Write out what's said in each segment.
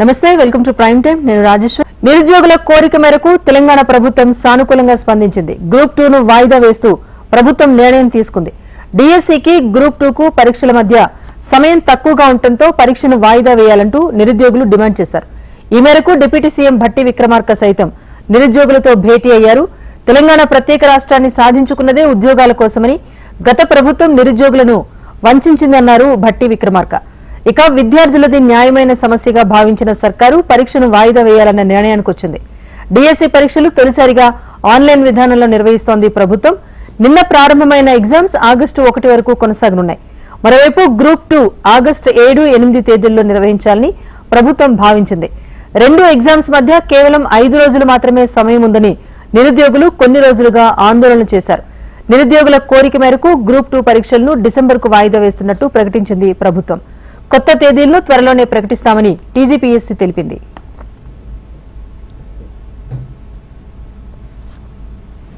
నమస్తే welcome to prime time నేను రాజేశ్వర్. నిరుద్యోగుల కోరిక మేరకు తెలంగాణ ప్రభుత్వం సానుకూలంగా స్పందించింది. గ్రూప్ టూ ను వాయిదా వేస్తూ ప్రభుత్వం నిర్ణయం తీసుకుంది. డిఎస్సికి గ్రూప్ టూ కు పరీక్షల మధ్య సమయం తక్కువగా ఉండటంతో పరీక్షను వాయిదా వేయాలంటూ నిరుద్యోగులు డిమాండ్ చేశారు. ఈ మేరకు డిప్యూటీ సీఎం భట్టి విక్రమార్క సైతం నిరుద్యోగులతో భేటీ అయ్యారు. తెలంగాణ ప్రత్యేక రాష్ట్రాన్ని సాధించుకున్నదే ఉద్యోగాల కోసమని గత ప్రభుత్వం నిరుద్యోగులను వంచిందన్నారు భట్టి విక్రమార్క. ఇక విద్యార్థులది న్యాయమైన సమస్యగా భావించిన సర్కారు పరీక్షను వాయిదా వేయాలన్న నిర్ణయానికి వచ్చింది. డిఎస్సి పరీక్షలు తొలిసారిగా ఆన్లైన్ విధానంలో నిర్వహిస్తోంది ప్రభుత్వం. నిన్న ప్రారంభమైన ఎగ్జామ్స్ ఆగస్టు ఒకటి వరకు కొనసాగనున్నాయి. మరోవైపు గ్రూప్ టూ ఆగస్టు ఏడు ఎనిమిది తేదీల్లో నిర్వహించాలని ప్రభుత్వం భావించింది. రెండు ఎగ్జామ్స్ మధ్య కేవలం ఐదు రోజులు మాత్రమే సమయం ఉందని నిరుద్యోగులు కొన్ని రోజులుగా ఆందోళన చేశారు. నిరుద్యోగుల కోరిక మేరకు గ్రూప్ టూ పరీక్షలను డిసెంబర్కు వాయిదా వేస్తున్నట్టు ప్రకటించింది ప్రభుత్వం. కొత్త తేదీలను త్వరలోనే ప్రకటిస్తామని టీజీపీఎస్సీ తెలిపింది.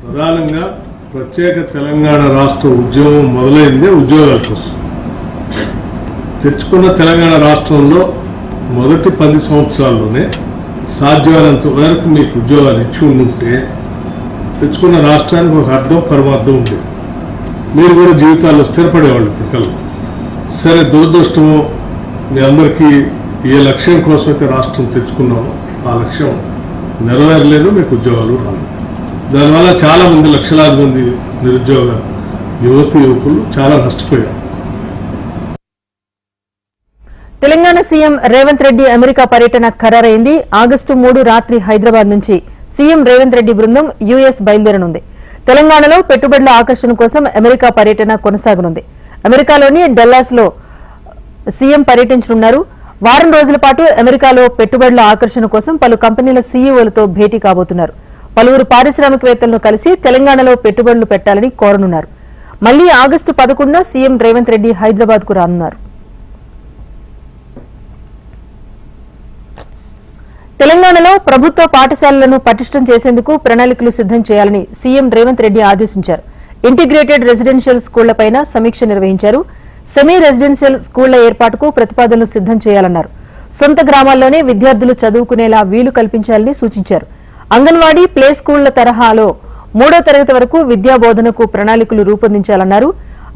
ప్రధానంగా ప్రత్యేక తెలంగాణ రాష్ట్ర ఉద్యమం మొదలైందే ఉద్యోగాల కోసం. తెచ్చుకున్న తెలంగాణ రాష్ట్రంలో మొదటి పది సంవత్సరాల్లోనే సాధ్యమైనంత వరకు మీకు ఉద్యోగాలు ఇచ్చి ఉంటే తెచ్చుకున్న రాష్ట్రానికి ఒక అర్థం పరమార్థం ఉండేది. మీరు కూడా జీవితాల్లో స్థిరపడేవాళ్ళు పిల్లలు సరే దురదృష్టమో మీ అందరికీ ఏ లక్ష్యం కోసం అయితే రాష్ట్రం తెచ్చుకున్నామో ఆ లక్ష్యం నెరవేరలేదు మీకు ఉద్యోగాలు రాలేదు. దానివల్ల చాలామంది లక్షలాది మంది నిరుద్యోగ యువతి యువకులు చాలా నష్టపోయారు. తెలంగాణ సీఎం రేవంత్ రెడ్డి అమెరికా పర్యటన ఖరారైంది. ఆగస్టు మూడు రాత్రి హైదరాబాద్ నుంచి సీఎం రేవంత్ రెడ్డి బృందం యుఎస్ బయలుదేరనుంది. తెలంగాణలో పెట్టుబడుల ఆకర్షణ కోసం అమెరికా పర్యటన కొనసాగనుంది. అమెరికాలోని డల్లాస్లో సీఎం పర్యటించనున్నారు. వారం రోజుల పాటు అమెరికాలో పెట్టుబడుల ఆకర్షణ కోసం పలు కంపెనీల సీఈఓలతో భేటీ కాబోతున్నారు. పలువురు పారిశ్రామికవేత్తలను కలిసి తెలంగాణలో పెట్టుబడులు పెట్టాలని కోరనున్నారు. మళ్ళీ ఆగస్టు పదకొండున సీఎం రేవంత్ రెడ్డి హైదరాబాద్కు రానున్నారు. తెలంగాణలో ప్రభుత్వ పాఠశాలలను పటిష్టం చేసేందుకు ప్రణాళికలు సిద్దం చేయాలని సీఎం రేవంత్ రెడ్డి ఆదేశించారు. ఇంటిగ్రేటెడ్ రెసిడెన్షియల్ స్కూళ్ళపై సమీక్ష నిర్వహించారు. సెమీ రెసిడెన్షియల్ స్కూళ్ళ ఏర్పాటుకు ప్రతిపాదనలు సిద్దం చేయాలన్నారు. సొంత గ్రామాల్లోనే విద్యార్థులు చదువుకునేలా వీలు కల్పించాలని సూచించారు. అంగన్వాడీ ప్లే స్కూళ్ళ తరహాలో మూడో తరగతి వరకు విద్యా బోధనకు ప్రణాళికలు రూపొందించాలన్నారు.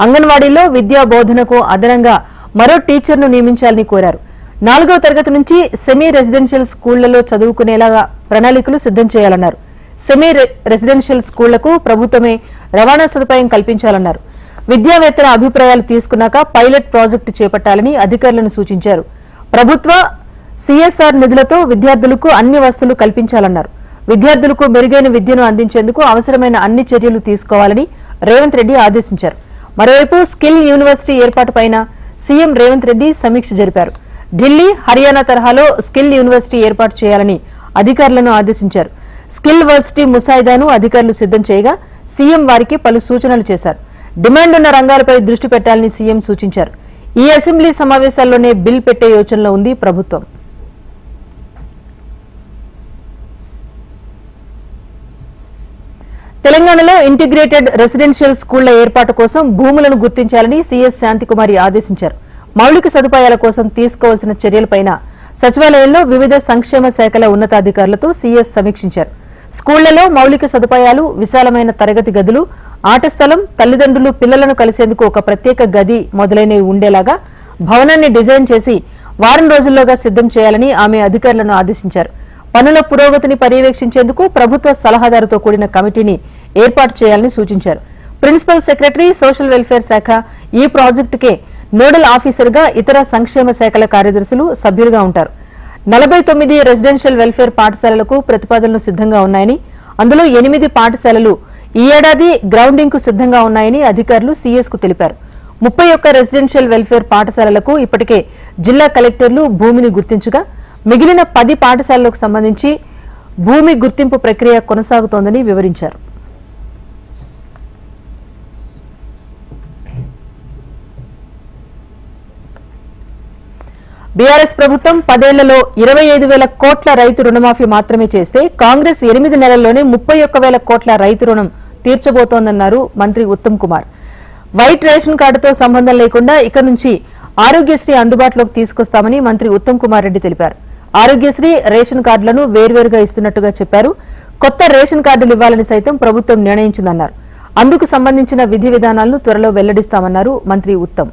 అంగన్వాడీలో విద్యా బోధనకు అదనంగా మరో టీచర్ను నియమించాలని కోరారు. నాలుగో తరగతి నుంచి సెమీ రెసిడెన్షియల్ స్కూళ్ళలో చదువుకునేలా ప్రణాళికలు సిద్దం చేయాలన్నారు. సెమీ రెసిడెన్షియల్ స్కూళ్ళకు ప్రభుత్వమే రవాణా సదుపాయం కల్పించాలన్నారు. విద్యావేత్తల అభిప్రాయాలు తీసుకున్నాక పైలట్ ప్రాజెక్టు చేపట్టాలని అధికారులను సూచించారు. ప్రభుత్వ సిఎస్ఆర్ నిధులతో విద్యార్థులకు అన్ని వసతులు కల్పించాలన్నారు. విద్యార్థులకు మెరుగైన విద్యను అందించేందుకు అవసరమైన అన్ని చర్యలు తీసుకోవాలని రేవంత్ రెడ్డి ఆదేశించారు. మరోవైపు స్కిల్ యూనివర్సిటీ ఏర్పాటుపైన సీఎం రేవంత్ రెడ్డి సమీక్ష జరిపారు. ఢిల్లీ హర్యానా తరహాలో స్కిల్ యూనివర్సిటీ ఏర్పాటు చేయాలని అధికారులను ఆదేశించారు. స్కిల్ వర్సిటీ ముసాయిదాను అధికారులు సిద్దం చేయగా సీఎం వారికి పలు సూచనలు చేశారు. డిమాండ్ ఉన్న రంగాలపై దృష్టి పెట్టాలని సీఎం సూచించారు. ఈ అసెంబ్లీ సమావేశాల్లోనే బిల్ పెట్టే యోచనలో ఉంది ప్రభుత్వం. తెలంగాణలో ఇంటిగ్రేటెడ్ రెసిడెన్షియల్ స్కూళ్ళ ఏర్పాటు కోసం భూములను గుర్తించాలని సీఎస్ శాంతికుమారి ఆదేశించారు. మౌలిక సదుపాయాల కోసం తీసుకోవాల్సిన చర్యలపైన సచివాలయంలో వివిధ సంక్షేమ శాఖల ఉన్నతాధికారులతో సీఎస్ సమీక్షించారు. స్కూళ్ళలో మౌలిక సదుపాయాలు విశాలమైన తరగతి గదులు ఆట స్థలం తల్లిదండ్రులు పిల్లలను కలిసేందుకు ఒక ప్రత్యేక గది మొదలైనవి ఉండేలాగా భవనాన్ని డిజైన్ చేసి వారం రోజుల్లోగా సిద్దం చేయాలని ఆమె అధికారులను ఆదేశించారు. పనుల పురోగతిని పర్యవేక్షించేందుకు ప్రభుత్వ సలహాదారుతో కూడిన కమిటీని ఏర్పాటు చేయాలని సూచించారు. ప్రిన్సిపల్ సెక్రటరీ సోషల్ వెల్ఫేర్ శాఖ ఈ ప్రాజెక్టుకే నోడల్ ఆఫీసర్గా ఇతర సంక్షేమ శాఖల కార్యదర్శులు సభ్యులుగా ఉంటారు. నలభై తొమ్మిది రెసిడెన్షియల్ వెల్ఫేర్ పాఠశాలలకు ప్రతిపాదనలు సిద్ధంగా ఉన్నాయని అందులో ఎనిమిది పాఠశాలలు ఈ ఏడాది గ్రౌండింగ్కు సిద్ధంగా ఉన్నాయని అధికారులు సీఎస్కు తెలిపారు. ముప్పై ఒక్క రెసిడెన్షియల్ వెల్ఫేర్ పాఠశాలలకు ఇప్పటికే జిల్లా కలెక్టర్లు భూమిని గుర్తించగా మిగిలిన పది పాఠశాలలకు సంబంధించి భూమి గుర్తింపు ప్రక్రియ కొనసాగుతోందని వివరించారు. బీఆర్ఎస్ ప్రభుత్వం పదేళ్ళలో ఇరవై ఐదు వేల కోట్ల రైతు రుణమాఫీ మాత్రమే చేస్తే కాంగ్రెస్ ఎనిమిది నెలల్లోనే ముప్పై ఒక్క వేల కోట్ల రైతు రుణం తీర్చబోతోందన్నారు మంత్రి ఉత్తమ్ కుమార్. వైట్ రేషన్ కార్డుతో సంబంధం లేకుండా ఇక నుంచి ఆరోగ్యశ్రీ అందుబాటులోకి తీసుకొస్తామని మంత్రి ఉత్తమ్ కుమార్ రెడ్డి తెలిపారు. ఆరోగ్యశ్రీ రేషన్ కార్డులను వేర్వేరుగా ఇస్తున్నట్టుగా చెప్పారు. కొత్త రేషన్ కార్డులు ఇవ్వాలని సైతం ప్రభుత్వం నిర్ణయించిందన్నారు. అందుకు సంబంధించిన విధి విధానాలను త్వరలో వెల్లడిస్తామన్నారు మంత్రి ఉత్తమ్.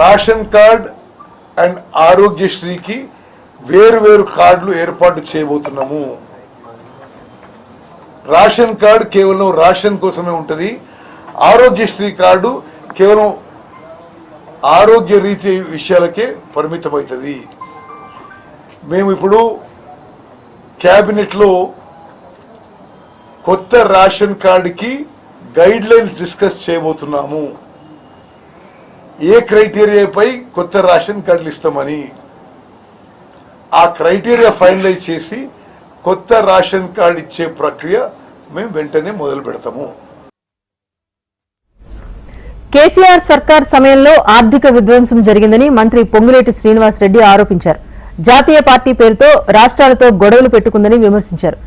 రేషన్ కార్డ్ అండ్ ఆరోగ్యశ్రీకి వేరు వేరు కార్డులు ఏర్పాటు చేయబోతున్నాము. రేషన్ కార్డు కేవలం రేషన్ కోసమే ఉంటుంది. ఆరోగ్యశ్రీ కార్డు కేవలం ఆరోగ్య రీతి విషయాలకే పరిమితమవుతుంది. మేము ఇప్పుడు క్యాబినెట్లో కొత్త రేషన్ కార్డుకి గైడ్ లైన్స్ డిస్కస్ చేయబోతున్నాము. ఏ క్రైటీరియాపై కొత్త రేషన్ కార్డులు ఇస్తామని? ఆ క్రైటీరియా ఫైనలైజ్ చేసి కొత్త రేషన్ కార్డు ఇచ్చే ప్రక్రియ మేము వెంటనే మొదలు పెడతాము. కేసీఆర్ సర్కార్ సమయంలో ఆర్థిక విధ్వంసం జరిగిందని మంత్రి పొంగులేటి శ్రీనివాస్ రెడ్డి ఆరోపించారు. జాతీయ పార్టీ పేరుతో రాష్ట్రాలతో గొడవలు పెట్టుకుందని విమర్శించారు.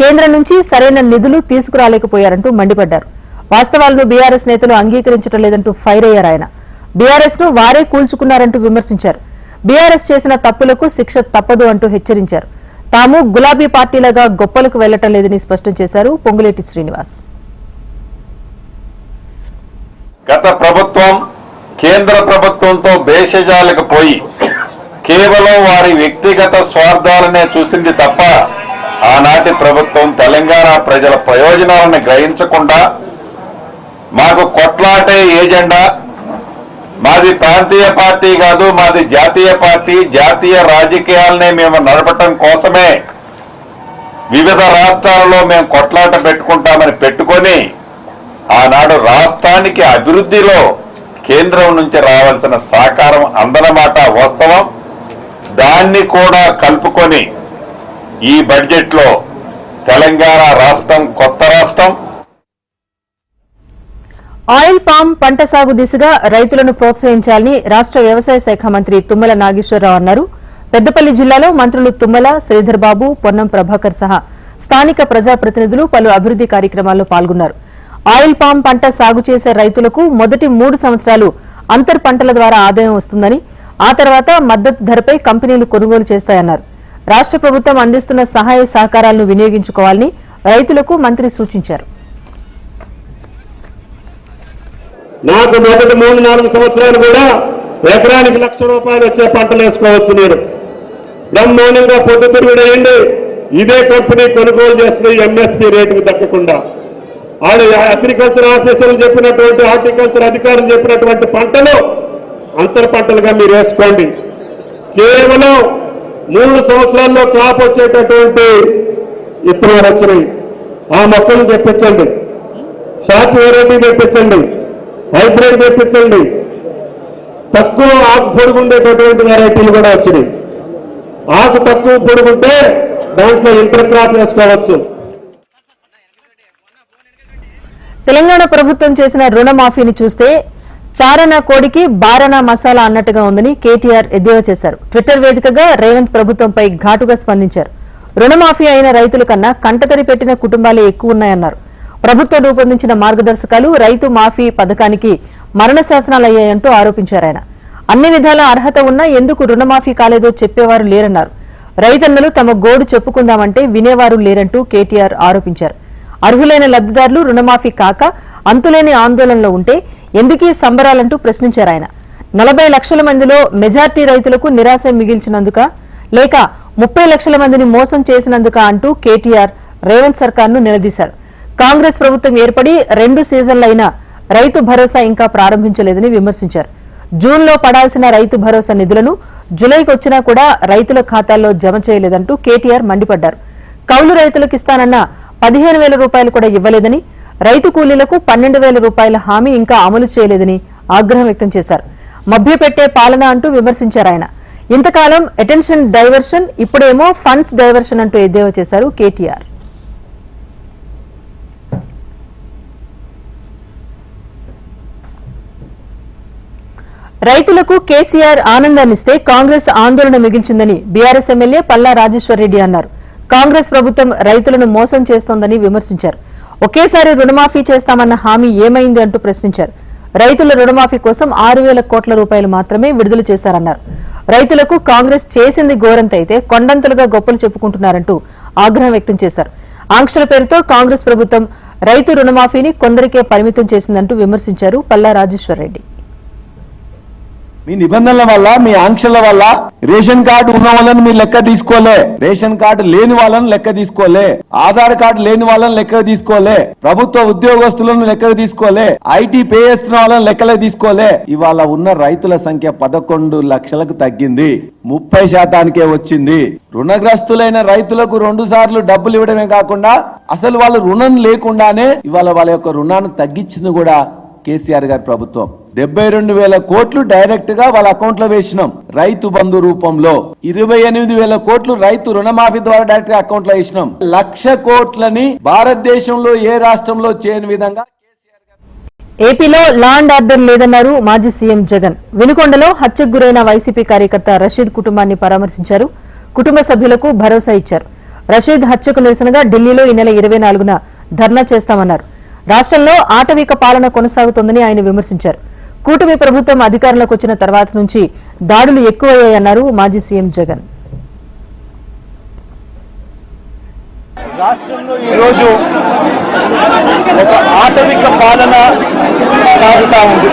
కేంద్రం నుంచి సరైన నిధులు తీసుకురాలేకపోయారంటూ మండిపడ్డారు. వాస్తవాలను బీఆర్ఎస్ నేతలు అంగీకరించడం లేదంటూ ఫైర్ అయ్యారు ఆయన. బీఆర్ఎస్ను వారే కూల్చుకున్నారంటూ విమర్శించారు. బీఆర్ఎస్ చేసిన తప్పులకు శిక్ష తప్పదు అంటూ హెచ్చరించారు. తాము గులాబీ పార్టీలుగా గొప్పలకు వెళ్ళటం లేదని స్పష్టం చేశారు పొంగులేటి శ్రీనివాస్. గత ప్రభుత్వం కేంద్ర ప్రభుత్వంతో భేషజాలకు పోయి కేవలం వారి వ్యక్తిగత స్వార్థాలనే చూసింది తప్ప ఆనాటి ప్రభుత్వం తెలంగాణ ప్రజల ప్రయోజనాలను గ్రహించకుండా మాకు కొట్లాటే ఏజెండా మాది ప్రాంతీయ పార్టీ కాదు మాది జాతీయ పార్టీ జాతీయ రాజకీయాలనే మేము నడపటం కోసమే వివిధ రాష్ట్రాలలో మేము కొట్లాట పెట్టుకుంటామని పెట్టుకొని ఆనాడు రాష్ట్రానికి అభివృద్ధిలో కేంద్రం నుంచి రావాల్సిన సహకారం అందనమాట వాస్తవం. దాన్ని కూడా కలుపుకొని ఈ బడ్జెట్లో తెలంగాణ రాష్ట్రం కొత్త రాష్ట్రం. ఆయిల్ పామ్ పంట సాగు దిశగా రైతులను ప్రోత్సహించాలని రాష్ట్ర వ్యవసాయ శాఖ మంత్రి తుమ్మల నాగేశ్వరరావు అన్నారు. పెద్దపల్లి జిల్లాలో మంత్రులు తుమ్మల శ్రీధర్బాబు పొన్నం ప్రభాకర్ సహా స్థానిక ప్రజాప్రతినిధులు పలు అభివృద్ది కార్యక్రమాల్లో పాల్గొన్నారు. ఆయిల్ పామ్ పంట సాగు చేసే రైతులకు మొదటి మూడు సంవత్సరాలు అంతర్ పంటల ద్వారా ఆదాయం వస్తుందని ఆ తర్వాత మద్దతు ధరపై కంపెనీలు కొనుగోలు చేస్తాయన్నారు. రాష్ట్ర ప్రభుత్వం అందిస్తున్న సహాయ సహకారాలను వినియోగించుకోవాలని రైతులకు మంత్రి సూచించారు. నాకు మొదటి మూడు నాలుగు సంవత్సరాలు కూడా ఎకరానికి లక్ష రూపాయలు వచ్చే పంటలు వేసుకోవచ్చు నేను బ్రహ్మాండంగా పొద్దుతిరుగుడేయండి ఇదే కంపెనీ కొనుగోలు చేస్తుంది ఎంఎస్పీ రేటుకు దక్కకుండా ఆడ అగ్రికల్చర్ ఆఫీసర్లు చెప్పినటువంటి హార్టికల్చర్ అధికారులు చెప్పినటువంటి పంటలు అంతర్ పంటలుగా మీరు వేసుకోండి. కేవలం మూడు సంవత్సరాల్లో క్రాప్ వచ్చేటటువంటి ఇతరులు వచ్చినాయి. ఆ మొక్కలు తెప్పించండి. షాప్ వెరైటీ తెప్పించండి? హైబ్రిడ్ తెప్పించండి తక్కువ ఆకు పొడుగు ఉండేటటువంటి వెరైటీలు కూడా వచ్చినాయి. ఆకు తక్కువ పొడుగు ఉంటే దాంట్లో ఇంటర్ క్రాప్ వేసుకోవచ్చు. తెలంగాణ ప్రభుత్వం చేసిన రుణమాఫీని చూస్తే చారణ కోడికి బారణ మసాలా అన్నట్టుగా ఉందని కేటీఆర్ ఎద్దేవా చేశారు. ట్విట్టర్ వేదికగా రేవంత్ ప్రభుత్వంపై ఘాటుగా స్పందించారు. రుణమాఫీ అయిన రైతుల కన్నా కంటతడి పెట్టిన కుటుంబాలే ఎక్కువ ఉన్నాయన్నారు. ప్రభుత్వం రూపొందించిన మార్గదర్శకాలు రైతు మాఫీ పథకానికి మరణ శాసనాలయ్యాయంటూ ఆరోపించారాయన అన్ని విధాల అర్హత ఉన్నా ఎందుకు రుణమాఫీ కాలేదో చెప్పేవారు లేరన్నారు. రైతన్నలు తమ గోడు చెప్పుకుందామంటే వినేవారు లేరంటూ కేటీఆర్ ఆరోపించారు. అర్హులైన లబ్దిదారులు రుణమాఫీ కాక అంతులేని ఆందోళనలో ఉంటే ఎందుకీ సంబరాలంటూ ప్రశ్నించారు ఆయన. నలభై లక్షల మందిలో మెజార్టీ రైతులకు నిరాశ మిగిల్చినందుక లేక ముప్పై లక్షల మందిని మోసం చేసినందుక అంటూ కేటీఆర్ రేవంత్ సర్కార్ను నిలదీశారు. కాంగ్రెస్ ప్రభుత్వం ఏర్పడి రెండు సీజన్లైన రైతు భరోసా ఇంకా ప్రారంభించలేదని విమర్శించారు. జూన్లో పడాల్సిన రైతు భరోసా నిధులను జులైకి వచ్చినా కూడా రైతుల ఖాతాల్లో జమ చేయలేదంటూ కేటీఆర్ మండిపడ్డారు. కౌలు రైతులకు ఇస్తానన్న పదిహేను వేల రూపాయలు కూడా ఇవ్వలేదని రైతు కూలీలకు పన్నెండు వేల రూపాయల హామీ ఇంకా అమలు చేయలేదని ఆగ్రహం వ్యక్తం చేశారు. మభ్యపెట్టే పాలన అంటూ విమర్శించారు ఆయన. ఇంతకాలం అటెన్షన్ డైవర్షన్ ఇప్పుడేమో ఫండ్స్ డైవర్షన్ అంటూ ఎద్దేవా చేశారు కేటీఆర్. రైతులకు కేసీఆర్ ఆనందాన్నిస్తే కాంగ్రెస్ ఆందోళన మిగిల్చిందని బీఆర్ఎస్ ఎమ్మెల్యే పల్లా రాజేశ్వర్ రెడ్డి అన్నారు. కాంగ్రెస్ ప్రభుత్వం రైతులను మోసం చేస్తోందని విమర్శించారు. ఒకేసారి రుణమాఫీ చేస్తామన్న హామీ ఏమైంది అంటూ ప్రశ్నించారు. రైతుల రుణమాఫీ కోసం ఆరు వేల కోట్ల రూపాయలు మాత్రమే విడుదల చేశారన్నారు. రైతులకు కాంగ్రెస్ చేసింది ఘోరంతైతే కొండంతలుగా గొప్పలు చెప్పుకుంటున్నారంటూ ఆగ్రహం వ్యక్తం చేశారు. ఆంక్షల పేరుతో కాంగ్రెస్ ప్రభుత్వం రైతు రుణమాఫీని కొందరికే పరిమితం చేసిందంటూ విమర్శించారు పల్లా రాజేశ్వరరెడ్డి. మీ నిబంధనల వల్ల మీ ఆంక్షల వల్ల రేషన్ కార్డు ఉన్న వాళ్ళని మీరు లెక్క తీసుకోలే. రేషన్ కార్డు లేని వాళ్ళని లెక్క తీసుకోలే. ఆధార్ కార్డు లేని వాళ్ళని లెక్క తీసుకోలే. ప్రభుత్వ ఉద్యోగస్తులను లెక్క తీసుకోలే. ఐటీ పే చేస్తున్న వాళ్ళని లెక్కలే తీసుకోలే. ఇవాళ ఉన్న రైతుల సంఖ్య పదకొండు లక్షలకు తగ్గింది. ముప్పై శాతానికే వచ్చింది. రుణగ్రస్తులైన రైతులకు రెండు సార్లు డబ్బులు ఇవ్వడమే కాకుండా అసలు వాళ్ళు రుణం లేకుండానే ఇవాళ వాళ్ళ యొక్క రుణాన్ని తగ్గించింది కూడా కేసీఆర్ గారి ప్రభుత్వం. డెబ్బై రెండు వేల కోట్లు డైరెక్ట్గా వాళ్ళ అకౌంట్లో వేసినాం. రైతు బంధు రూపంలో ఇరవై ఎనిమిది వేల కోట్లు రైతు రుణమాఫీ ద్వారా డైరెక్ట్గా అకౌంట్లో వేసినాం. లక్ష కోట్లని భారతదేశంలో ఏ రాష్ట్రంలో చేయని విధంగా ఏపీలో లాండ్ ఆర్డర్ లేదన్నారు మాజీ సీఎం జగన్. వినుకొండలో హత్యకు గురైన వైసీపీ కార్యకర్త రషీద్ కుటుంబాన్ని పరామర్శించారు. కుటుంబ సభ్యులకు భరోసా ఇచ్చారు. రషీద్ హత్యకు నిరసనగా ఢిల్లీలో ఈ నెల ఇరవై నాలుగున ధర్నా చేస్తామన్నారు. రాష్ట్రంలో ఆటవిక పాలన కొనసాగుతోందని ఆయన విమర్శించారు. కూటమి ప్రభుత్వం అధికారంలోకి వచ్చిన తర్వాత నుంచి దాడులు ఎక్కువయ్యాయన్నారు మాజీ సీఎం జగన్. రాష్ట్రంలో ఈరోజు ఒక ఆటవిక పాలన సాగుతా ఉంది.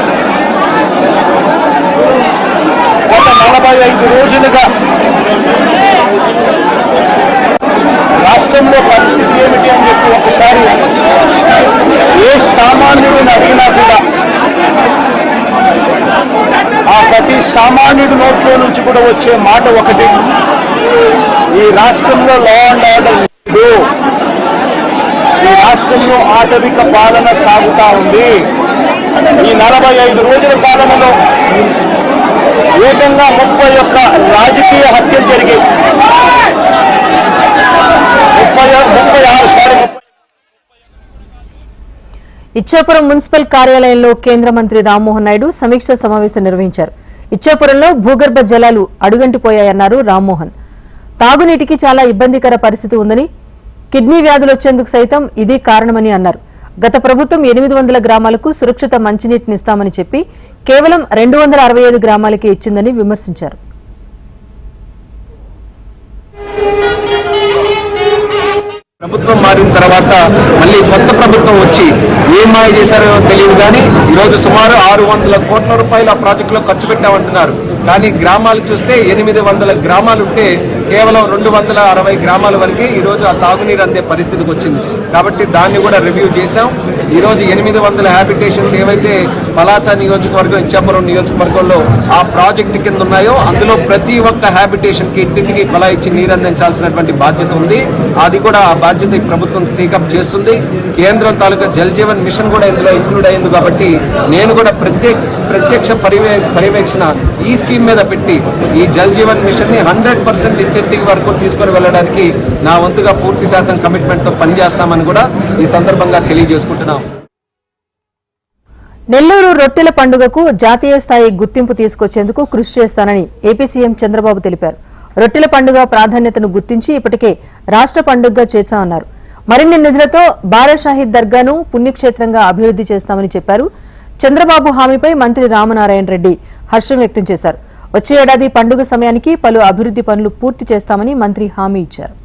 గత నలభై ఐదు రోజులుగా రాష్ట్రంలో పరిస్థితి ఏమిటి అని చెప్పి ఒకసారి ఏ సామాన్యుడిని అడిగినా కూడా ఆ ప్రతి సామాన్యుడి నోట్లో నుంచి కూడా వచ్చే మాట ఒకటి ఈ రాష్ట్రంలో లా అండ్ ఆర్డర్ లేదు. ఈ రాష్ట్రంలో ఆటవిక పాలన సాగుతా ఉంది. ఈ నలభై ఐదు రోజుల పాలనలో ఏకంగా ముప్పై ఒక్క రాజకీయ హత్యలు జరిగాయి. ముప్పై ముప్పై ఆరు సారి ఇచ్చాపురం మున్సిపల్ కార్యాలయంలో కేంద్ర మంత్రి రామ్మోహన్ నాయుడు సమీక్ష సమావేశం నిర్వహించారు. ఇచ్చాపురంలో భూగర్భ జలాలు అడుగంటిపోయాయన్నారు రామ్మోహన్. తాగునీటికి చాలా ఇబ్బందికర పరిస్థితి ఉందని కిడ్నీ వ్యాధులు వచ్చేందుకు సైతం ఇది కారణమని అన్నారు. గత ప్రభుత్వం ఎనిమిది వందల గ్రామాలకు సురక్షిత మంచినీటినిస్తామని చెప్పి కేవలం రెండు వందల అరవై ఐదు గ్రామాలకే ఇచ్చిందని విమర్శించారు. ప్రభుత్వం మారిన తర్వాత మళ్ళీ కొత్త ప్రభుత్వం వచ్చి ఏం మాయ చేశారో తెలియదు కానీ ఈరోజు సుమారు ఆరు వందల కోట్ల రూపాయలు ఆ ప్రాజెక్టులో ఖర్చు పెట్టామంటున్నారు. కానీ గ్రామాలు చూస్తే ఎనిమిది వందల గ్రామాలు ఉంటే కేవలం రెండు వందల అరవై గ్రామాల వరకే ఈరోజు ఆ తాగునీరు అందే పరిస్థితికి వచ్చింది. కాబట్టి దాన్ని కూడా రివ్యూ చేశాం. ఈరోజు ఎనిమిది వందల హ్యాబిటేషన్స్ ఏవైతే పలాస నియోజకవర్గం ఇచ్చాపురం నియోజకవర్గంలో ఆ ప్రాజెక్టు కింద ఉన్నాయో అందులో ప్రతి ఒక్క హ్యాబిటేషన్కి ఇంటింటికి కొలా ఇచ్చి నీరు అందించాల్సినటువంటి బాధ్యత ఉంది. అది కూడా ఆ బాధ్యత ఈ ప్రభుత్వం టేకప్ చేస్తుంది. కేంద్రం తాలూకా జల్ జీవన్ మిషన్ కూడా ఇందులో ఇంక్లూడ్ అయింది కాబట్టి నేను కూడా ప్రత్యేక ప్రత్యక్ష పర్యవే పర్యవేక్షణ ఈ స్కీమ్ మీద పెట్టి ఈ జల్ జీవన్ మిషన్ని హండ్రెడ్ పర్సెంట్ ఇంటింటికి వరకు తీసుకొని వెళ్ళడానికి నా వంతుగా పూర్తి శాతం కమిట్మెంట్తో పనిచేస్తామని కూడా ఈ సందర్భంగా తెలియజేసుకుంటున్నాం. నెల్లూరు రొట్టెల పండుగకు జాతీయ స్థాయి గుర్తింపు తీసుకొచ్చేందుకు కృషి చేస్తానని ఏపీ సీఎం చంద్రబాబు తెలిపారు. రొట్టెల పండుగ ప్రాధాన్యతను గుర్తించి ఇప్పటికే రాష్ట్ర పండుగగా చేశామన్నారు మరిన్ని నిధులతో బారాషాహిద్ దర్గాను పుణ్యక్షేత్రంగా అభివృద్ధి చేస్తామని చెప్పారు. చంద్రబాబు హామీపై మంత్రి రామనారాయణ రెడ్డి హర్షం వ్యక్తం చేశారు. వచ్చే ఏడాది పండుగ సమయానికి పలు అభివృద్ధి పనులు పూర్తి చేస్తామని మంత్రి హామీ ఇచ్చారు.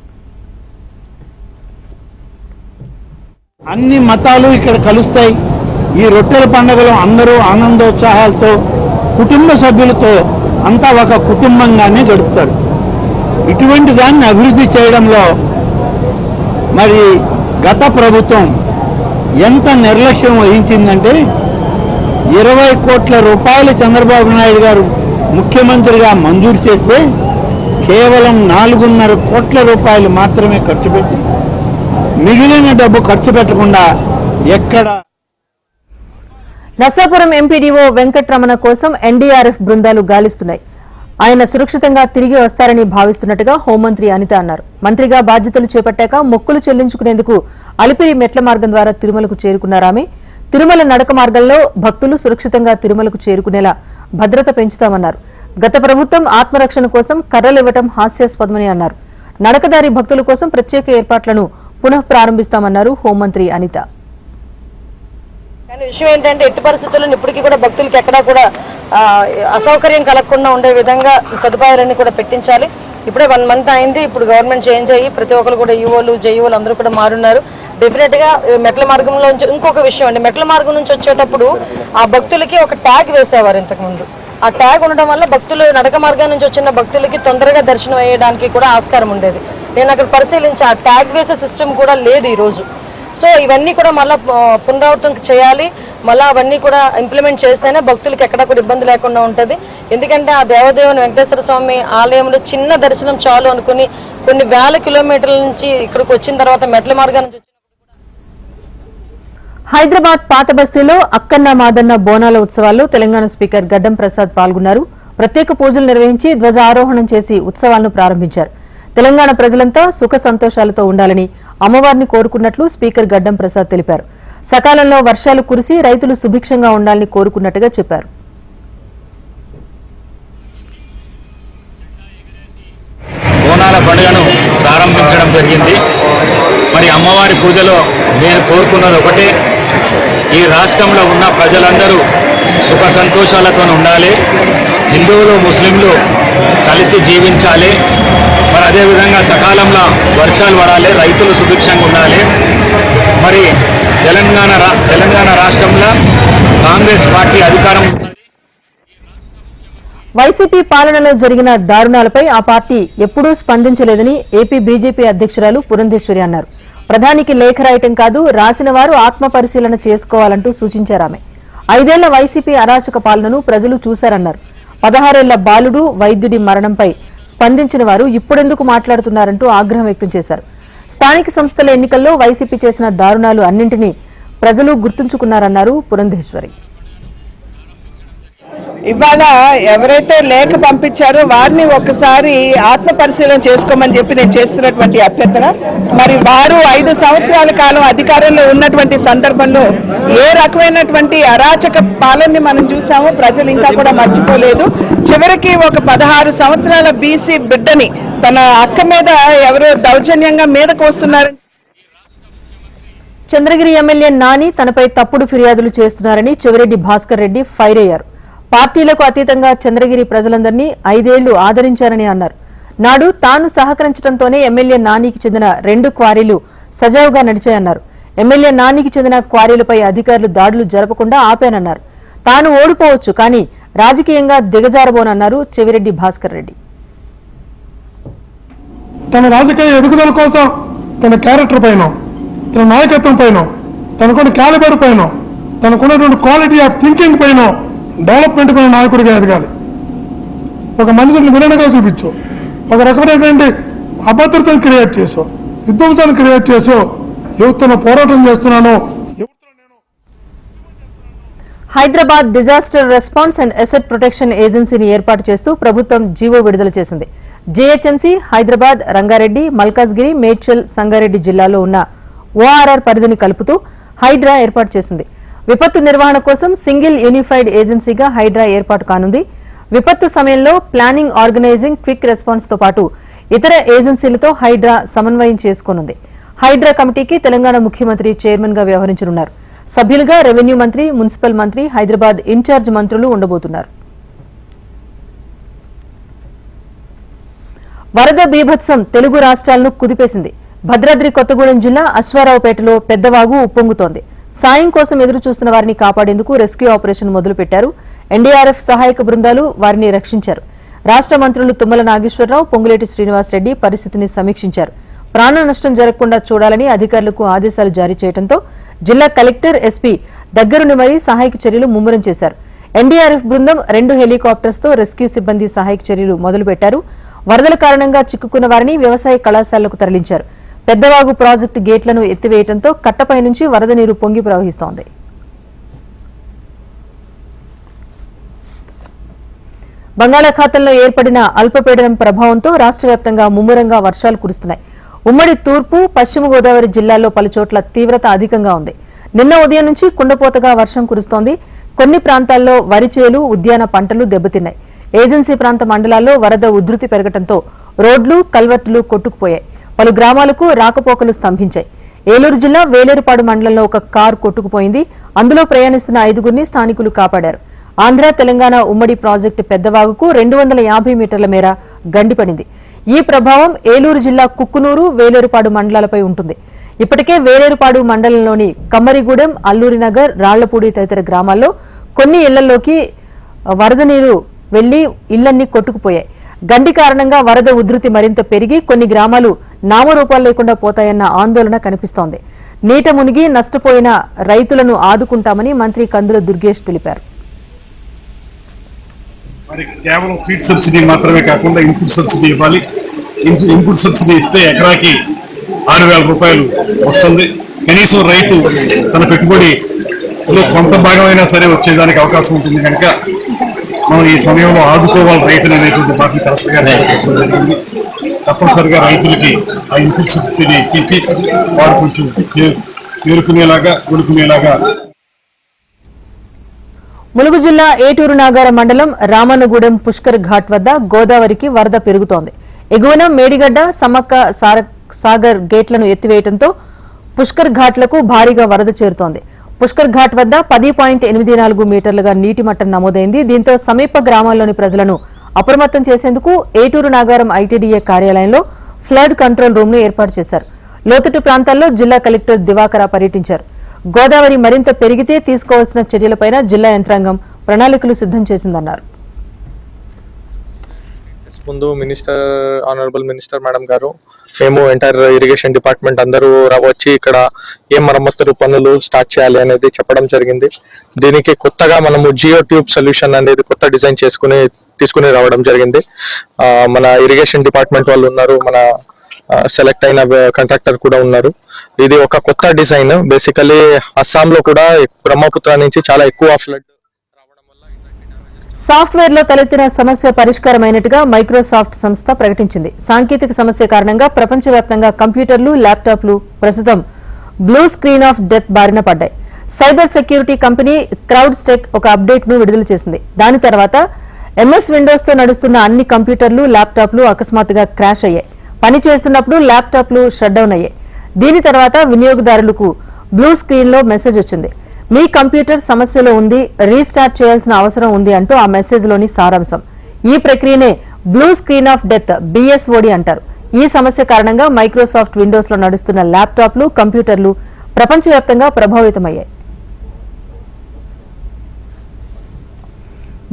అన్ని మతాలు ఇక్కడ కలుస్తాయి. ఈ రొట్టెల పండుగలో అందరూ ఆనందోత్సాహాలతో కుటుంబ సభ్యులతో అంతా ఒక కుటుంబంగానే గడుపుతారు. ఇటువంటి దాన్ని అభివృద్ధి చేయడంలో మరి గత ప్రభుత్వం ఎంత నిర్లక్ష్యం వహించిందంటే ఇరవై కోట్ల రూపాయలు చంద్రబాబు నాయుడు గారు ముఖ్యమంత్రిగా మంజూరు చేస్తే కేవలం నాలుగున్నర కోట్ల రూపాయలు మాత్రమే ఖర్చు పెట్టి మిగిలిన డబ్బు ఖర్చు పెట్టకుండా ఎక్కడ నర్సాపురం ఎంపీడీఓ వెంకట్రమణ కోసం ఎన్డీఆర్ఎఫ్ బృందాలు గాలిస్తున్నాయి. ఆయన సురక్షితంగా తిరిగి వస్తారని భావిస్తున్నట్టుగా హోంమంత్రి అనిత అన్నారు. మంత్రిగా బాధ్యతలు చేపట్టాక మొక్కులు చెల్లించుకునేందుకు అలిపిరి మెట్ల మార్గం ద్వారా తిరుమలకు చేరుకున్నారామె. తిరుమల నడక మార్గంలో భక్తులు సురక్షితంగా తిరుమలకు చేరుకునేలా భద్రత పెంచుతామన్నారు. గత ప్రభుత్వం ఆత్మరక్షణ కోసం కర్రలు ఇవ్వటం హాస్యాస్పదమని అన్నారు. నడకదారి భక్తుల కోసం ప్రత్యేక ఏర్పాట్లను పునః ప్రారంభిస్తామన్నారు హోంమంత్రి అనిత. కానీ విషయం ఏంటంటే ఎట్టి పరిస్థితుల్లో ఇప్పటికీ కూడా భక్తులకి ఎక్కడా కూడా అసౌకర్యం కలగకుండా ఉండే విధంగా సదుపాయాలన్నీ కూడా పెట్టించాలి. ఇప్పుడే వన్ మంత్ అయింది ఇప్పుడు గవర్నమెంట్ చేంజ్ అయ్యి ప్రతి ఒక్కరు కూడా ఈవోలు జేఈఓలు అందరూ కూడా మారున్నారు. డెఫినెట్గా మెట్ల మార్గంలో ఇంకొక విషయం అండి మెట్ల మార్గం నుంచి వచ్చేటప్పుడు ఆ భక్తులకి ఒక ట్యాగ్ వేసేవారు ఇంతకుముందు. ఆ ట్యాగ్ ఉండడం వల్ల భక్తులు నడక మార్గం నుంచి వచ్చిన భక్తులకి తొందరగా దర్శనం అయ్యడానికి కూడా ఆస్కారం ఉండేది. నేను అక్కడ పరిశీలించి ఆ ట్యాగ్ వేసే సిస్టమ్ కూడా లేదు ఈరోజు సో ఇవన్నీ కూడా మళ్ళీ పునరావృతం చేయాలి. మళ్ళీ అవన్నీ కూడా ఇంప్లిమెంట్ చేస్తేనే భక్తులకి ఎక్కడ కూడా ఇబ్బంది లేకుండా ఉంటుంది. ఎందుకంటే ఆ దేవదేవుని వెంకటేశ్వర స్వామి ఆలయంలో చిన్న దర్శనం చాలు అనుకుని కొన్ని వేల కిలోమీటర్ల నుంచి ఇక్కడికి వచ్చిన తర్వాత మెట్ల మార్గాన్ని హైదరాబాద్ పాత బస్తీలో అక్కన్న మాదన్న బోనాల ఉత్సవాల్లో తెలంగాణ స్పీకర్ గడ్డం ప్రసాద్ పాల్గొన్నారు. ప్రత్యేక పూజలు నిర్వహించి ధ్వజారోహణం చేసి ఉత్సవాలను ప్రారంభించారు. తెలంగాణ ప్రజలంతా సుఖ సంతోషాలతో ఉండాలని అమ్మవారిని కోరుకున్నట్లు స్పీకర్ గడ్డం ప్రసాద్ తెలిపారు. సకాలంలో వర్షాలు కురిసి రైతులు సుభిక్షంగా ఉండాలని కోరుకున్నట్టుగా చెప్పారు. బోనాల పండుగను ప్రారంభించడం జరిగింది. మరి అమ్మవారి పూజలో నేను కోరుకున్నది ఒకటే ఈ రాష్ట్రంలో ఉన్న ప్రజలందరూ సుఖ సంతోషాలతో ఉండాలి. హిందువులు ముస్లింలు కలిసి జీవించాలి. మరి అదేవిధంగా సకాలంలో వర్షాలు పడాలి రైతులు సుభిక్షంగా ఉండాలి. మరి తెలంగాణ రా తెలంగాణ రాష్ట్రంలో కాంగ్రెస్ పార్టీ అధికారం వైసీపీ పాలనలో జరిగిన దారుణాలపై ఆ పార్టీ ఎప్పుడూ స్పందించలేదని ఏపీ బీజేపీ అధ్యక్షురాలు పురంధేశ్వరి అన్నారు. ప్రధానికి లేఖ రాయటం కాదు రాసిన వారు ఆత్మ పరిశీలన చేసుకోవాలంటూ సూచించారు ఆమె. ఐదేళ్ళ వైసీపీ అరాచక పాలనను ప్రజలు చూశారన్నారు. పదహారేళ్ళ బాలుడు వైద్యుడి మరణంపై స్పందించిన వారు ఇప్పుడెందుకు మాట్లాడుతున్నారంటూ ఆగ్రహం వ్యక్తం చేశారు. స్థానిక సంస్థల ఎన్నికల్లో వైసీపీ చేసిన దారుణాలు అన్నింటినీ ప్రజలు గుర్తుంచుకున్నారన్నారు పురంధేశ్వరి. ఇవాళ ఎవరైతే లేఖ పంపించారో వారిని ఒకసారి ఆత్మ పరిశీలన చేసుకోమని చెప్పి నేను చేస్తున్నటువంటి అభ్యర్థన. మరి వారు ఐదు సంవత్సరాల కాలం అధికారంలో ఉన్నటువంటి సందర్భంలో ఏ రకమైనటువంటి అరాచక పాలనని మనం చూసామో ప్రజలు ఇంకా కూడా మర్చిపోలేదు. చివరికి ఒక పదహారు సంవత్సరాల బీసీ బిడ్డని తన అక్క మీద ఎవరో దౌర్జన్యంగా మీదకు వస్తున్నారని చంద్రగిరి ఎమ్మెల్యే నాని తనపై తప్పుడు ఫిర్యాదులు చేస్తున్నారని చెవిరెడ్డి భాస్కర్ రెడ్డి ఫైర్ అయ్యారు. పార్టీలకు అతీతంగా చంద్రగిరి ప్రజలందరినీ ఐదేళ్ళు ఆదరించారని అన్నారు. నాడు తాను సహకరించడంతోనే ఎమ్మెల్యే నానికి చెందిన రెండు క్వారీలు సజావుగా నడిచాయన్నారు. ఎమ్మెల్యే నానికి చెందిన క్వారీలపై అధికారులు దాడులు జరపకుండా ఆపానన్నారు. తాను ఓడిపోవచ్చు కానీ రాజకీయంగా దిగజారబోనన్నారు చెవిరెడ్డి భాస్కర్ రెడ్డి. తన రాజకీయ ఎదుగుదల కోసం తన క్యారెక్టర్ పైన తన నాయకత్వం పైన తనకున్న క్యాలిబర్ పైన తనకున్నటువంటి క్వాలిటీ ఆఫ్ థింకింగ్ పైన డెవలప్మెంట్ కూడా నాయకుడిగా ఎదగాలి. ఒక మనిషిని విలనగా చూపించు. ఒక రకమైనటువంటి అభద్రతను క్రియేట్ చేసో. విధ్వంసాన్ని క్రియేట్ చేసో. యువతను పోరాటం చేస్తున్నాను. Hyderabad disaster response and asset protection ఏజెన్సీని ఏర్పాటు చేస్తూ ప్రభుత్వం జీవో విడుదల చేసింది. జేహెచ్ఎంసీ హైదరాబాద్ రంగారెడ్డి మల్కాజ్గిరి మేడ్చల్ సంగారెడ్డి జిల్లాలో ఉన్న ఓఆర్ఆర్ పరిధిని కలుపుతూ హైడ్రా ఏర్పాటు చేసింది. విపత్తు నిర్వహణ కోసం సింగిల్ యూనిఫైడ్ ఏజెన్సీగా హైడ్రా ఏర్పాటు కానుంది. విపత్తు సమయంలో ప్లానింగ్ ఆర్గనైజింగ్ క్విక్ రెస్పాన్స్తో పాటు ఇతర ఏజెన్సీలతో హైడ్రా సమన్వయం చేసుకోనుంది. హైడ్రా కమిటీకి తెలంగాణ ముఖ్యమంత్రి చైర్మన్గా వ్యవహరించనున్నారు. సభ్యులుగా రెవెన్యూ మంత్రి మున్సిపల్ మంత్రి హైదరాబాద్ ఇన్ఛార్జ్ మంత్రులు ఉండబోతున్నారు. వరద బీభత్సం తెలుగు రాష్ట్రాలను కుదిపేసింది. భద్రాద్రి కొత్తగూడెం జిల్లా అశ్వారావుపేటలో పెద్దవాగు ఉప్పొంగుతోంది. సాయం కోసం ఎదురు చూస్తున్న వారిని కాపాడేందుకు రెస్క్యూ ఆపరేషన్ మొదలుపెట్టారు. ఎన్డీఆర్ఎఫ్ సహాయక బృందాలు వారిని రక్షించారు. రాష్ట్ర మంత్రులు తుమ్మల నాగేశ్వరరావు పొంగులేటి శ్రీనివాసరెడ్డి పరిస్థితిని సమీక్షించారు. ప్రాణ నష్టం జరగకుండా చూడాలని అధికారులకు ఆదేశాలు జారీ చేయడంతో జిల్లా కలెక్టర్ ఎస్పీ దగ్గరుండి మరీ సహాయక చర్యలు ముమ్మరం చేశారు. ఎన్డీఆర్ఎఫ్ బృందం రెండు హెలికాప్టర్స్తో రెస్క్యూ సిబ్బంది సహాయక చర్యలు మొదలుపెట్టారు. వరదల కారణంగా చిక్కుకున్న వారిని వ్యవసాయ కళాశాలకు తరలించారు. పెద్దవాగు ప్రాజెక్టు గేట్లను ఎత్తివేయడంతో కట్టపై నుంచి వరద నీరు పొంగి ప్రవహిస్తోంది. బంగాళాఖాతంలో ఏర్పడిన అల్పపీడనం ప్రభావంతో రాష్ట్ర వ్యాప్తంగా ముమ్మరంగా వర్షాలు కురుస్తున్నాయి. ఉమ్మడి తూర్పు పశ్చిమ గోదావరి జిల్లాల్లో పలుచోట్ల తీవ్రత అధికంగా ఉంది. నిన్న ఉదయం నుంచి కుండపోతగా వర్షం కురుస్తోంది. కొన్ని ప్రాంతాల్లో వరి చేలు ఉద్యాన పంటలు దెబ్బతిన్నాయి. ఏజెన్సీ ప్రాంత మండలాల్లో వరద ఉధృతి పెరగడంతో రోడ్లు కల్వర్టులు కొట్టుకుపోయాయి. పలు గ్రామాలకు రాకపోకలు స్తంభించాయి. ఏలూరు జిల్లా వేలేరుపాడు మండలంలో ఒక కారు కొట్టుకుపోయింది. అందులో ప్రయాణిస్తున్న ఐదుగురిని స్థానికులు కాపాడారు. ఆంధ్ర తెలంగాణ ఉమ్మడి ప్రాజెక్టు పెద్దవాగుకు రెండు వందల యాభై మీటర్ల మేర గండిపడింది ఈ ప్రభావం ఏలూరు జిల్లా కుక్కునూరు వేలేరుపాడు మండలాలపై ఉంటుంది. ఇప్పటికే వేలేరుపాడు మండలంలోని కమ్మరిగూడెం అల్లూరినగర్ రాళ్ళపూడి తదితర గ్రామాల్లో కొన్ని ఇళ్ళలోకి వరద నీరు వెళ్ళి ఇళ్ళన్నీ కొట్టుకుపోయాయి. గండి కారణంగా వరద ఉధృతి మరింత పెరిగి కొన్ని గ్రామాలు నామరూపాలు లేకుండా పోతాయన్న ఆందోళన కనిపిస్తోంది. నీట మునిగి నష్టపోయిన రైతులను ఆదుకుంటామని మంత్రి కందుల దుర్గేష్ తెలిపారు. మరి కేవలం సీడ్ సబ్సిడీ మాత్రమే కాకుండా ఇన్పుట్ సబ్సిడీ ఇవ్వాలి. ఇన్పుట్ సబ్సిడీ ఇస్తే ఎకరాకి ఆరు వేల రూపాయలు వస్తుంది. కనీసం రైతు తన పెట్టుబడి కొంత భాగం అయినా సరే వచ్చేదానికి అవకాశం ఉంటుంది కనుక మనం ఈ సమయంలో ఆదుకోవాలి రైతులు అనేటువంటి చెప్పడం జరిగింది. తప్పనిసరిగా రైతులకి ఆ ఇన్పుట్ సబ్సిడీ ఇప్పించి వారు కొంచెం ఏరుకునేలాగా కొనుక్కునేలాగా ములుగు జిల్లా ఏటూరు నాగార మండలం రామన్నగూడెం పుష్కర్ ఘాట్ వద్ద గోదావరికి వరద పెరుగుతోంది. ఎగువన మేడిగడ్డ సమ్మక్క సాగర్ గేట్లను ఎత్తివేయడంతో పుష్కర్ ఘాట్లకు భారీగా వరద చేరుతోంది. పుష్కర్ ఘాట్ వద్ద పది పాయింట్ ఎనిమిది నాలుగు మీటర్లుగా నీటి మట్టం నమోదైంది. దీంతో సమీప గ్రామాల్లోని ప్రజలను అప్రమత్తం చేసేందుకు ఏటూరు నాగారం ఐటీడీఏ కార్యాలయంలో ఫ్లడ్ కంట్రోల్ రూమ్ను ఏర్పాటు చేశారు. లోతట్టు ప్రాంతాల్లో జిల్లా కలెక్టర్ దివాకర పర్యటించారు. గోదావరి మరింత పెరిగితే తీసుకోవాల్సిన చర్యలపైన జిల్లా యంత్రాంగం ప్రణాళికలు సిద్ధం చేసిందన్నారు. ముందు మినిస్టర్ ఆనరబుల్ మినిస్టర్ మేడం గారు మేము ఎంటైర్ ఇరిగేషన్ డిపార్ట్మెంట్ అందరూ వచ్చి ఇక్కడ ఏ మరమ్మతులు పనులు స్టార్ట్ చేయాలి అనేది చెప్పడం జరిగింది. దీనికి కొత్తగా మనము జియో ట్యూబ్ సొల్యూషన్ అనేది కొత్త డిజైన్ చేసుకుని తీసుకుని రావడం జరిగింది. మన ఇరిగేషన్ డిపార్ట్మెంట్ వాళ్ళు ఉన్నారు మన సెలెక్ట్ అయిన కాంట్రాక్టర్ కూడా ఉన్నారు. ఇది ఒక కొత్త డిజైన్ బేసికలీ అస్సాంలో కూడా బ్రహ్మపుత్ర నుంచి చాలా ఎక్కువ ఫ్లడ్ సాఫ్ట్వేర్లో తలెత్తిన సమస్య పరిష్కారమైనట్టుగా మైక్రోసాఫ్ట్ సంస్థ ప్రకటించింది. సాంకేతిక సమస్య కారణంగా ప్రపంచవ్యాప్తంగా కంప్యూటర్లు ల్యాప్టాప్లు ప్రస్తుతం బ్లూ స్క్రీన్ ఆఫ్ డెత్ బారిన పడ్డాయి. Cyber security company CrowdStrike ఒక అప్డేట్ను విడుదల చేసింది. దాని తర్వాత ఎంఎస్ విండోస్తో నడుస్తున్న అన్ని కంప్యూటర్లు ల్యాప్టాప్లు అకస్మాత్తుగా క్రాష్ అయ్యాయి. పని చేస్తున్నప్పుడు ల్యాప్టాప్లు షట్ డౌన్ అయ్యాయి. దీని తర్వాత వినియోగదారులకు బ్లూ స్క్రీన్లో మెసేజ్ వచ్చింది. మీ కంప్యూటర్ సమస్యలో ఉంది రీస్టార్ట్ చేయాల్సిన అవసరం ఉంది అంటూ ఆ మెసేజ్లోని సారాంశం. ఈ ప్రక్రియనే blue screen of death BSOD అంటారు. ఈ సమస్య కారణంగా మైక్రోసాఫ్ట్ విండోస్లో నడుస్తున్న ల్యాప్టాప్లు కంప్యూటర్లు ప్రపంచవ్యాప్తంగా ప్రభావితమయ్యాయి.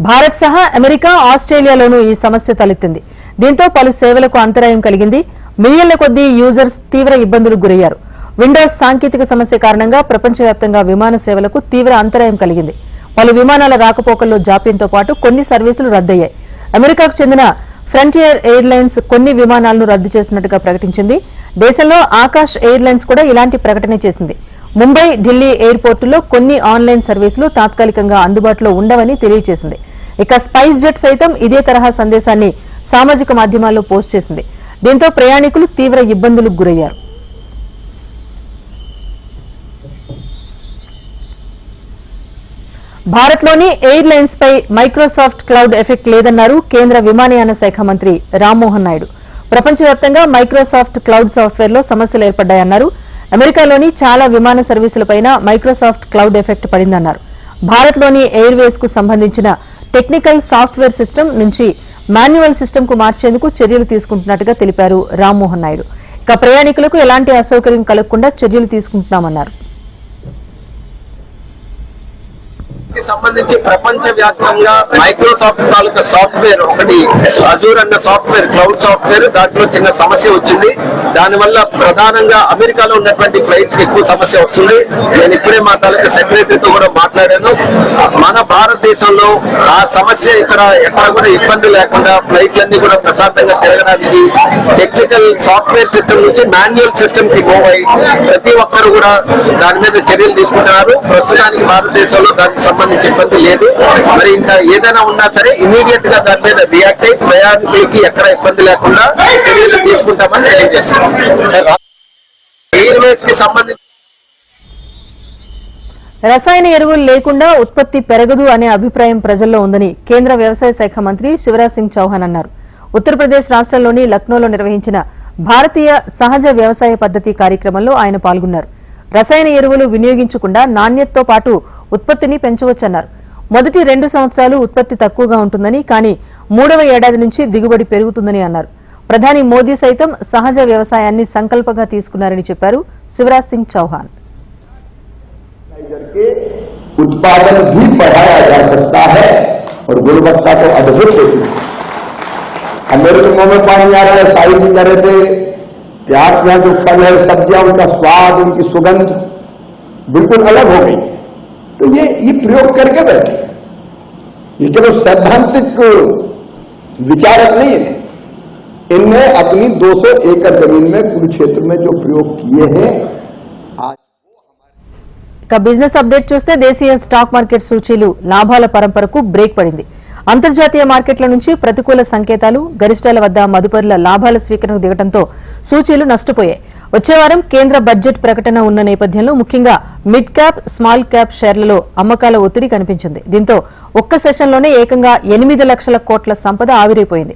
భారత్ సహా అమెరికా ఆస్ట్రేలియాలోనూ ఈ సమస్య తలెత్తింది. దీంతో పలు సేవలకు అంతరాయం కలిగింది. మిలియన్ల కొద్దీ యూజర్స్ తీవ్ర ఇబ్బందులకు గురయ్యారు. విండోస్ సాంకేతిక సమస్య కారణంగా ప్రపంచవ్యాప్తంగా విమాన సేవలకు తీవ్ర అంతరాయం కలిగింది. పలు విమానాల రాకపోకల్లో జాప్యంతో పాటు కొన్ని సర్వీసులు రద్దయ్యాయి. అమెరికాకు చెందిన ఫ్రంటియర్ ఎయిర్లైన్స్ కొన్ని విమానాలను రద్దు చేసినట్టుగా ప్రకటించింది. దేశంలో ఆకాష్ ఎయిర్లైన్స్ కూడా ఇలాంటి ప్రకటన చేసింది. ముంబై ఢిల్లీ ఎయిర్పోర్టులో కొన్ని ఆన్లైన్ సర్వీసులు తాత్కాలికంగా అందుబాటులో ఉండవని తెలియజేసింది ఇక స్పైస్ జెట్ సైతం ఇదే తరహా సందేశాన్ని సామాజిక మాధ్యమాల్లో పోస్ట్ చేసింది. దీంతో ప్రయాణికులు తీవ్ర ఇబ్బందులకు గురయ్యారు. భారత్లోని ఎయిర్లైన్స్పై మైక్రోసాఫ్ట్ క్లౌడ్ ఎఫెక్ట్ లేదన్నారు కేంద్ర విమానయాన శాఖ మంత్రి రామ్మోహన్ నాయుడు. ప్రపంచవ్యాప్తంగా మైక్రోసాఫ్ట్ క్లౌడ్ సాఫ్ట్వేర్లో సమస్యలు ఏర్పడ్డాయన్నారు. అమెరికాలోని చాలా విమాన సర్వీసులపైన మైక్రోసాఫ్ట్ క్లౌడ్ ఎఫెక్ట్ పడిందన్నారు. భారత్లోని ఎయిర్వేస్కు సంబంధించిన టెక్నికల్ సాఫ్ట్వేర్ సిస్టమ్ నుంచి మాన్యువల్ సిస్టమ్కు మార్చేందుకు చర్యలు తీసుకుంటున్నట్టుగా తెలిపారు రామ్మోహన్ నాయుడు. ఇక ప్రయాణికులకు ఎలాంటి అసౌకర్యం కలగకుండా చర్యలు తీసుకుంటున్నామన్నారు. కి సంబంధించి ప్రపంచ వ్యాప్తంగా మైక్రోసాఫ్ట్ తాలూకా సాఫ్ట్వేర్ ఒకటి అజూర్ అన్న సాఫ్ట్వేర్ క్లౌడ్ సాఫ్ట్వేర్ దాంట్లో చిన్న సమస్య వచ్చింది. దానివల్ల ప్రధానంగా అమెరికాలో ఉన్నటువంటి ఫ్లైట్స్కి ఎక్కువ సమస్య వస్తుంది. నేను ఇప్పుడే మా తాలూకా సెక్రటరీతో కూడా మాట్లాడాను. మన భారతదేశంలో ఆ సమస్య ఇక్కడ ఎక్కడ కూడా ఇబ్బంది లేకుండా ఫ్లైట్లన్నీ కూడా ప్రశాంతంగా తిరగడానికి టెక్నికల్ సాఫ్ట్వేర్ సిస్టమ్ నుంచి మాన్యువల్ సిస్టమ్కి మూవ్ అయ్యి ప్రతి ఒక్కరు కూడా దాని మీద చర్యలు తీసుకుంటున్నారు. ప్రస్తుతానికి భారతదేశంలో దానికి సంబంధించి సంబంధించి ఇబ్బంది లేదు. మరి ఇంకా ఏదైనా ఉన్నా సరే ఇమీడియట్గా దాని మీద రియాక్ట్ అయ్యి ప్రయాణికులకి ఎక్కడ ఇబ్బంది లేకుండా చర్యలు తీసుకుంటామని తెలియజేస్తున్నాం. ఎయిర్వేస్కి సంబంధించి రసాయన ఎరువులు లేకుండా ఉత్పత్తి పెరగదు అనే అభిప్రాయం ప్రజల్లో ఉందని కేంద్ర వ్యవసాయ శాఖ మంత్రి శివరాజ్ సింగ్ చౌహాన్ అన్నారు. ఉత్తరప్రదేశ్ రాష్ట్రంలోని లక్నోలో నిర్వహించిన భారతీయ సహజ వ్యవసాయ పద్ధతి కార్యక్రమంలో ఆయన పాల్గొన్నారు. రసాయన ఎరువులు వినియోగించకుండా నాణ్యతతో పాటు ఉత్పత్తిని పెంచవచ్చన్నారు మొదటి రెండు సంవత్సరాలు ఉత్పత్తి తక్కువగా ఉంటుందని కానీ మూడవ ఏడాది నుంచి దిగుబడి పెరుగుతుందని అన్నారు ప్రధాని మోదీ సైతం సహజ వ్యవసాయాన్ని సంకల్పంగా తీసుకున్నారని చెప్పారు శివరాజ్ సింగ్ చౌహాన్ उत्पादन भी बढ़ाया जा सकता है और गुणवत्ता तो अद्भुत होती है अब मेरे तो मुंह में पानी आ रहा है साहिब जी कह रहे थे कि आपके यहाँ जो फल है सब्जियां उनका स्वाद उनकी सुगंध बिल्कुल अलग हो गई तो ये ये प्रयोग करके बैठे ये केवल सैद्धांतिक विचारक नहीं है इनने अपनी 200 एकड़ जमीन में कुरुक्षेत्र में जो प्रयोग किए हैं आज ఇక బిజినెస్ అప్డేట్ చూస్తే దేశీయ స్టాక్ మార్కెట్ సూచీలు లాభాల పరంపరకు బ్రేక్ పడింది అంతర్జాతీయ మార్కెట్ల నుంచి ప్రతికూల సంకేతాలు గరిష్టాల వద్ద మదుపరుల లాభాల స్వీకరణకు దిగడంతో సూచీలు నష్టపోయాయి వచ్చే వారం కేంద్ర బడ్జెట్ ప్రకటన ఉన్న నేపథ్యంలో ముఖ్యంగా మిడ్ క్యాప్ స్మాల్ క్యాప్ షేర్లలో అమ్మకాల ఒత్తిడి కనిపించింది. దీంతో ఒక్క సెషన్లోనే ఏకంగా ఎనిమిది లక్షల కోట్ల సంపద ఆవిరైపోయింది.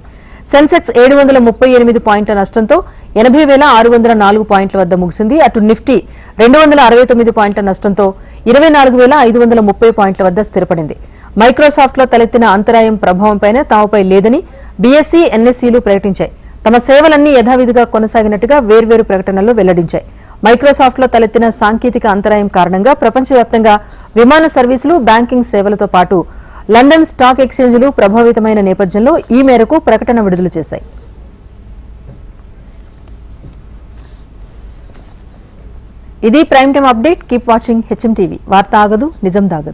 సెన్సెక్స్ ఏడు వందల ముప్పై ఎనిమిది పాయింట్ల నష్టంతో ఎనభై వేల ఆరు వందల నాలుగు పాయింట్ల వద్ద ముగిసింది. అటు నిఫ్టీ రెండు వందల అరవై తొమ్మిది పాయింట్ల నష్టంతో ఇరవై నాలుగు వేల ఐదు వందల ముప్పై పాయింట్ల వద్ద స్థిరపడింది. మైక్రోసాఫ్ట్లో తలెత్తిన అంతరాయం ప్రభావంపైన తాముపై లేదని బీఎస్సీ ఎన్ఎస్సీలు ప్రకటించాయి. తమ సేవలన్నీ యథావిధిగా కొనసాగినట్టుగా వేర్వేరు ప్రకటనల్లో వెల్లడించాయి. మైక్రోసాఫ్ట్లో తలెత్తిన సాంకేతిక అంతరాయం కారణంగా ప్రపంచవ్యాప్తంగా విమాన సర్వీసులు బ్యాంకింగ్ సేవలతో పాటు లండన్ స్టాక్ ఎక్స్చేంజ్లు ప్రభావితమైన నేపథ్యంలో ఈ మేరకు ప్రకటన విడుదల చేశాయి. ఇది prime time update. Keep watching HM TV. వార్త ఆగదు నిజం దాగదు